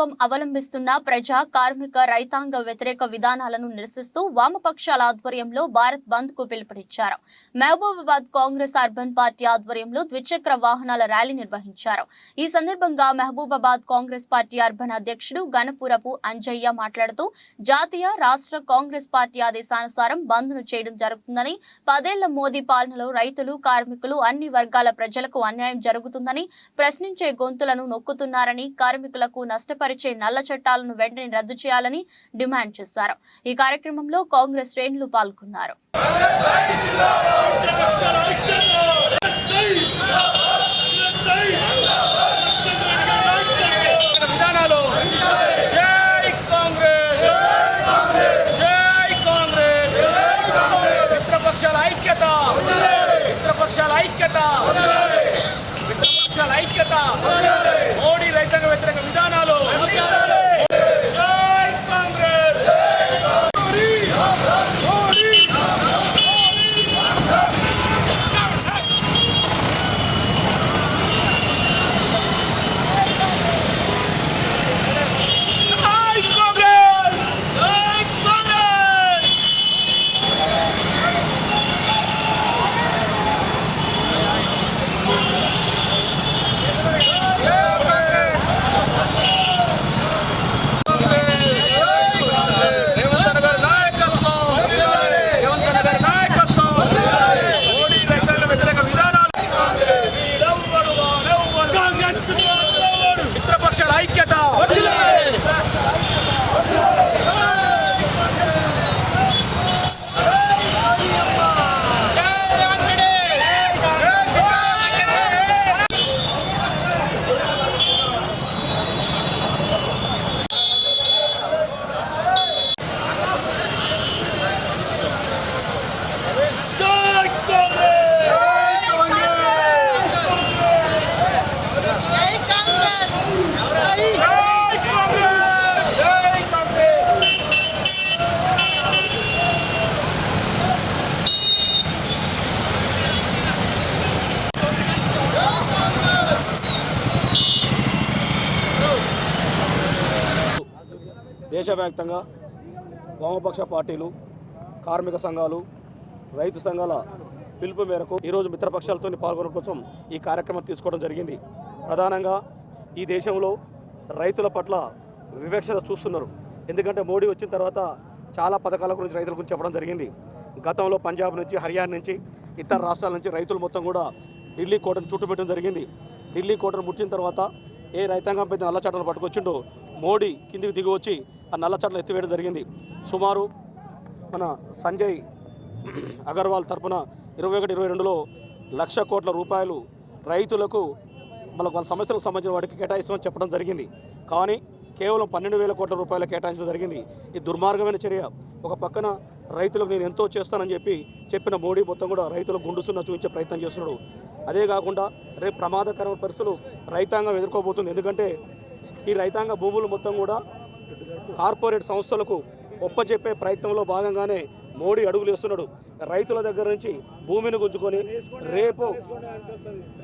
ప్రభుత్వం అవలంబిస్తున్న ప్రజా కార్మిక రైతాంగ వ్యతిరేక విధానాలను నిరసిస్తూ వామపక్షాల ఆధ్వర్యంలో భారత్ బంద్కు పిలుపునిచ్చారు. మహబూబాబాద్ కాంగ్రెస్ అర్బన్ పార్టీ ఆధ్వర్యంలో ద్విచక్ర వాహనాల ర్యాలీ నిర్వహించారు. ఈ సందర్భంగా మహబూబాబాద్ కాంగ్రెస్ పార్టీ అర్బన్ అధ్యక్షుడు గణపురపు అంజయ్య మాట్లాడుతూ జాతీయ రాష్ట్ర కాంగ్రెస్ పార్టీ ఆదేశానుసారం బంద్ను చేయడం జరుగుతుందని పదేళ్ళ మోదీ పాలనలో రైతులు కార్మికులు అన్ని వర్గాల ప్రజలకు అన్యాయం జరుగుతుందని ప్రశ్నించే గొంతులను నొక్కుతున్నారని కార్మికులకు నష్టపరి జారీచే నల్ల చట్టాలను వెంటనే రద్దు చేయాలని డిమాండ్ చేశారు. ఈ కార్యక్రమంలో కాంగ్రెస్ శ్రేణులు పాల్గొన్నారు. దేశవ్యాప్తంగా వామపక్ష పార్టీలు కార్మిక సంఘాలు రైతు సంఘాల పిలుపు మేరకు ఈరోజు మిత్రపక్షాలతో పాల్గొనడం కోసం ఈ కార్యక్రమం తీసుకోవడం జరిగింది. ప్రధానంగా ఈ దేశంలో రైతుల పట్ల వివక్షత చూస్తున్నారు. ఎందుకంటే మోడీ వచ్చిన తర్వాత చాలా పథకాల గురించి రైతుల గురించి చెప్పడం జరిగింది. గతంలో పంజాబ్ నుంచి హర్యానా నుంచి ఇతర రాష్ట్రాల నుంచి రైతులు మొత్తం కూడా ఢిల్లీ కోటను చుట్టుపెట్టడం జరిగింది. ఢిల్లీ కోటను ముట్టిన తర్వాత ఏ రైతాంగం పెద్ద నల్ల చట్టాలు పట్టుకొచ్చిండో మోడీ కిందికి దిగి వచ్చి ఆ నల్ల ఎత్తివేయడం జరిగింది. సుమారు మన సంజయ్ అగర్వాల్ తరపున ఇరవై ఒకటి ఇరవై రెండులో లక్ష కోట్ల రూపాయలు రైతులకు వాళ్ళ వాళ్ళ సమస్యలకు సంబంధించిన వాటికి కేటాయిస్తామని చెప్పడం జరిగింది. కానీ కేవలం పన్నెండు వేల కోట్ల రూపాయలు కేటాయించడం జరిగింది. ఇది దుర్మార్గమైన చర్య ఒక పక్కన రైతులకు నేను ఎంతో చేస్తానని చెప్పి చెప్పిన మోడీ మొత్తం కూడా రైతులకు గుండుసున్న చూపించే ప్రయత్నం చేస్తున్నాడు. అదే కాకుండా రేపు ప్రమాదకరమైన పరిస్థితులు రైతాంగం ఎదుర్కోబోతుంది. ఎందుకంటే ఈ రైతాంగ భూములు మొత్తం కూడా కార్పొరేట్ సంస్థలకు ఒప్పచెప్పే ప్రయత్నంలో భాగంగానే మోడీ అడుగులు వేస్తున్నాడు. రైతుల దగ్గర నుంచి భూమిని గుంజుకొని రేపు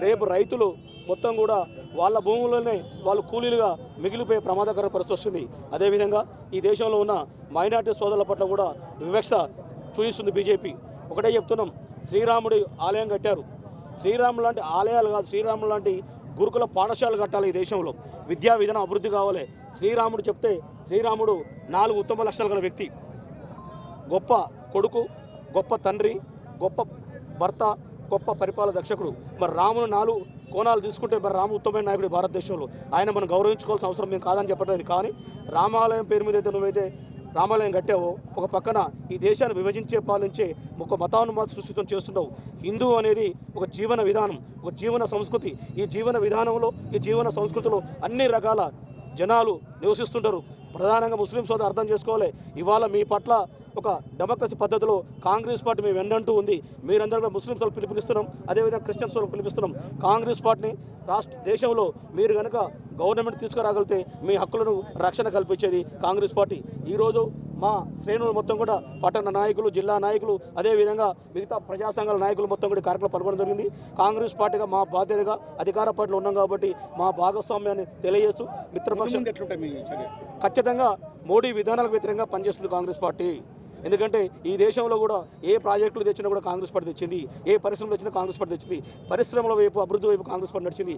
రేపు రైతులు మొత్తం కూడా వాళ్ళ భూముల్లోనే వాళ్ళు కూలీలుగా మిగిలిపోయే ప్రమాదకర పరిస్థితి వస్తుంది. అదేవిధంగా ఈ దేశంలో ఉన్న మైనార్టీ సోదరుల పట్ల కూడా వివక్ష చూపిస్తుంది బీజేపీ. ఒకటే చెప్తున్నాం శ్రీరాముడి ఆలయం కట్టారు. శ్రీరాములు లాంటి ఆలయాలు కాదు శ్రీరాములు లాంటి గురుకుల పాఠశాలలు కట్టాలి ఈ దేశంలో. విద్యా విధానం అభివృద్ధి కావాలి. శ్రీరాముడు చెప్తే శ్రీరాముడు నాలుగు ఉత్తమ లక్షణాలు గల వ్యక్తి. గొప్ప కొడుకు గొప్ప తండ్రి గొప్ప భర్త గొప్ప పరిపాలన దక్షకుడు మరి రామును నాలుగు కోణాలు తీసుకుంటే మరి రాము ఉత్తమైన నాయకుడు భారతదేశంలో. ఆయన మనం గౌరవించుకోవాల్సిన అవసరం మేము కాదని చెప్పట్లేదు. కానీ రామాలయం పేరు మీద అయితే నువ్వైతే రామాలయం కట్టావో ఒక పక్కన ఈ దేశాన్ని విభజించే పాలించే ఒక మతానుమాత సృష్టితం చేస్తున్నావు హిందూ అనేది ఒక జీవన విధానం ఒక జీవన సంస్కృతి. ఈ జీవన విధానంలో ఈ జీవన సంస్కృతిలో అన్ని రకాల జనాలు నివసిస్తుంటారు. ప్రధానంగా ముస్లిం సోదరు అర్థం చేసుకోవాలి. ఇవాళ మీ పట్ల ఒక డెమోక్రసీ పద్ధతిలో కాంగ్రెస్ పార్టీ మేము వెన్నంటూ ఉంది. మీరందరూ కూడా ముస్లిం వాళ్ళకి పిలిపిస్తున్నాం. అదేవిధంగా క్రిస్టియన్స్ వాళ్ళకి పిలిపిస్తున్నాం. కాంగ్రెస్ పార్టీని రాష్ట్ర దేశంలో మీరు కనుక గవర్నమెంట్ తీసుకురాగలిగితే మీ హక్కులను రక్షణ కల్పించేది కాంగ్రెస్ పార్టీ. ఈరోజు మా శ్రేణులు మొత్తం కూడా పట్టణ నాయకులు జిల్లా నాయకులు అదేవిధంగా మిగతా ప్రజా సంఘాల నాయకులు మొత్తం కూడా కార్యక్రమం పాల్గొనడం జరిగింది. కాంగ్రెస్ పార్టీగా మా బాధ్యతగా అధికార పార్టీలో ఉన్నాం కాబట్టి మా భాగస్వామ్యాన్ని తెలియజేస్తూ మిత్రపక్షం ఖచ్చితంగా మోడీ విధానాలకు వ్యతిరేకంగా పనిచేస్తుంది కాంగ్రెస్ పార్టీ. ఎందుకంటే ఈ దేశంలో కూడా ఏ ప్రాజెక్టులు తెచ్చినా కూడా కాంగ్రెస్ పార్టీ తెచ్చింది ఏ పరిశ్రమలు తెచ్చినా కాంగ్రెస్ పార్టీ తెచ్చింది పరిశ్రమల వైపు అభివృద్ధి వైపు కాంగ్రెస్ పార్టీ నడిచింది.